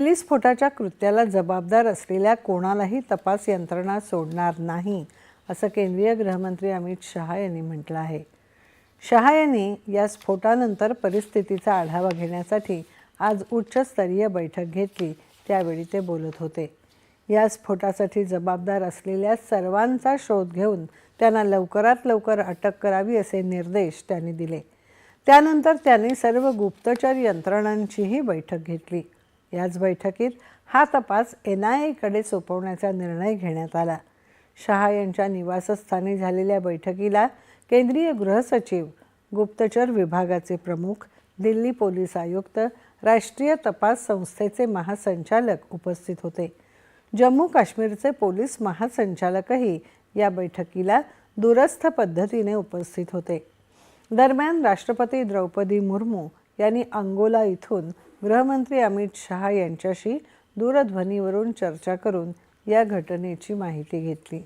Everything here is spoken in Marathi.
दिल्ली स्फोटाच्या कृत्याला जबाबदार असलेल्या कोणालाही तपास यंत्रणा सोडणार नाही असं केंद्रीय गृहमंत्री अमित शहा यांनी म्हटलं आहे. शहा यांनी या स्फोटानंतर परिस्थितीचा आढावा घेण्यासाठी आज उच्चस्तरीय बैठक घेतली त्यावेळी ते बोलत होते. या स्फोटासाठी जबाबदार असलेल्या सर्वांचा शोध घेऊन त्यांना लवकरात लवकर अटक करावी असे निर्देश त्यांनी दिले. त्यानंतर त्यांनी सर्व गुप्तचर यंत्रणांचीही बैठक घेतली. याच बैठकीत हा तपास एन आय एकडे सोपवण्याचा निर्णय घेण्यात आला. शहा यांच्या निवासस्थानी झालेल्या बैठकीला केंद्रीय गृहसचिव गुप्तचर विभागाचे प्रमुख दिल्ली पोलीस आयुक्त राष्ट्रीय तपास संस्थेचे महासंचालक उपस्थित होते. जम्मू काश्मीरचे पोलीस महासंचालकही या बैठकीला दूरस्थ पद्धतीने उपस्थित होते. दरम्यान राष्ट्रपती द्रौपदी मुर्मू यांनी अंगोला इथून गृहमंत्री अमित शहा यांच्याशी दूरध्वनीवरून चर्चा करून या घटनेची माहिती घेतली.